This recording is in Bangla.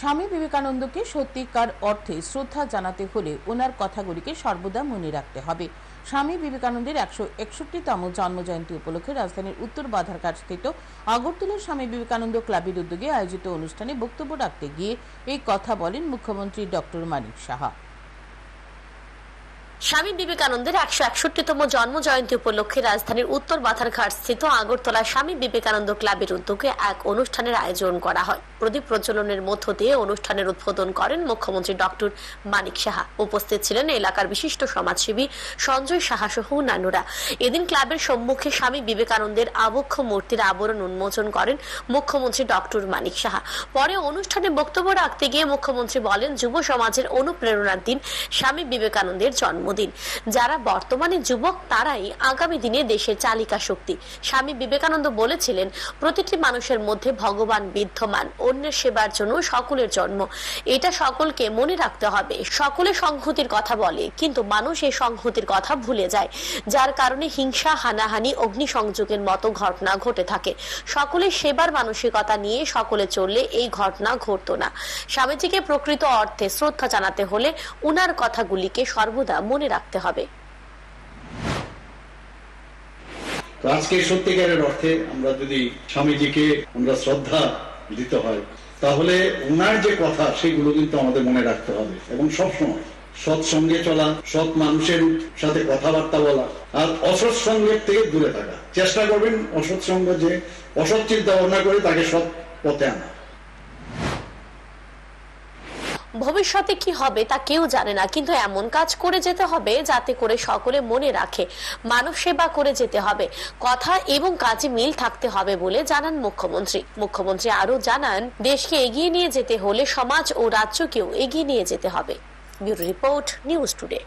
স্বামী বিবেকানন্দকে সত্যিকার অর্থে শ্রদ্ধা জানাতে হলে ওনার কথাগুলিকে সর্বদা মনে রাখতে হবে। স্বামী বিবেকানন্দের একশো একষট্টিতম জন্মজয়ন্তী উপলক্ষে রাজধানীর উত্তর বাধারঘাট স্থিত আগরতলার স্বামী বিবেকানন্দ ক্লাবের উদ্যোগে আয়োজিত অনুষ্ঠানে বক্তব্য রাখতে গিয়ে এই কথা বলেন মুখ্যমন্ত্রী ডক্টর মানিক সাহা। স্বামী বিবেকানন্দের একশো একষট্টিতম জন্ম জয়ন্তী উপলক্ষে রাজধানীর উত্তর বাথারঘাট স্থিত আগরতলা স্বামী বিবেকানন্দ ক্লাবের উদ্যোগে এক অনুষ্ঠানের আয়োজন করা হয়। প্রদীপ প্রজ্বলনের মধ্য দিয়ে অনুষ্ঠানের উদ্বোধন করেন মুখ্যমন্ত্রী ডক্টর মানিক সাহা। উপস্থিত ছিলেন এলাকার বিশিষ্ট সমাজসেবী সঞ্জয় সাহা সহ অন্যান্যরা। এদিন ক্লাবের সম্মুখে স্বামী বিবেকানন্দের আবক্ষ মূর্তির আবরণ উন্মোচন করেন মুখ্যমন্ত্রী ডক্টর মানিক সাহা। পরে অনুষ্ঠানে বক্তব্য রাখতে গিয়ে মুখ্যমন্ত্রী বলেন, যুব সমাজের অনুপ্রেরণার দিন স্বামী বিবেকানন্দের জন্মদিন। যারা বর্তমানে যুবক, তারাই আগামী দিনে দেশের চালিকা শক্তি। স্বামী বিবেকানন্দ বলেছিলেন, প্রতিটি মানুষের মধ্যে ভগবান বিদ্যমান, অন্যের সেবার জন্য সকলের জন্ম। এটা সকলকে মনে রাখতে হবে। সকলে সংহতির কথা বলে, কিন্তু মানুষ এই সংহতির কথা ভুলে যায়। যার কারণে হিংসা, হানাহানি, অগ্নিসংযোগের মতো ঘটনা ঘটে থাকে। সকলে সেবার মানসিকতা নিয়ে সকলে চললে এই ঘটনা ঘটতো না। স্বামীজিকে প্রকৃত অর্থে শ্রদ্ধা জানাতে হলে উনার কথাগুলিকে সর্বদা মনে রাখতে হবে। আজকে সত্যিকারের অর্থে আমরা যদি স্বামীজিকে আমরা শ্রদ্ধা দিতে হয়, তাহলে ওনার যে কথা সেগুলো কিন্তু আমাদের মনে রাখতে হবে এবং সবসময় সৎ সঙ্গে চলা, সৎ মানুষের সাথে কথাবার্তা বলা আর অসৎ সঙ্গের থেকে দূরে থাকা। চেষ্টা করবেন অসৎ সঙ্গ যে অসৎ চিন্তা ভাবনা করে তাকে সৎ পথে আনা। ভবিষ্যতে কি হবে তা কেউ জানে না, কিন্তু এমন কাজ করে যেতে হবে যাতে করে সকলে মনে রাখে মানব সেবা করে যেতে হবে। কথা এবং কাজে মিল থাকতে হবে বলে জানান মুখ্যমন্ত্রী। মুখ্যমন্ত্রী আরও জানান, দেশকে এগিয়ে নিয়ে যেতে হলে সমাজ ও রাজ্যকেও এগিয়ে নিয়ে যেতে হবে। Bureau report, news today.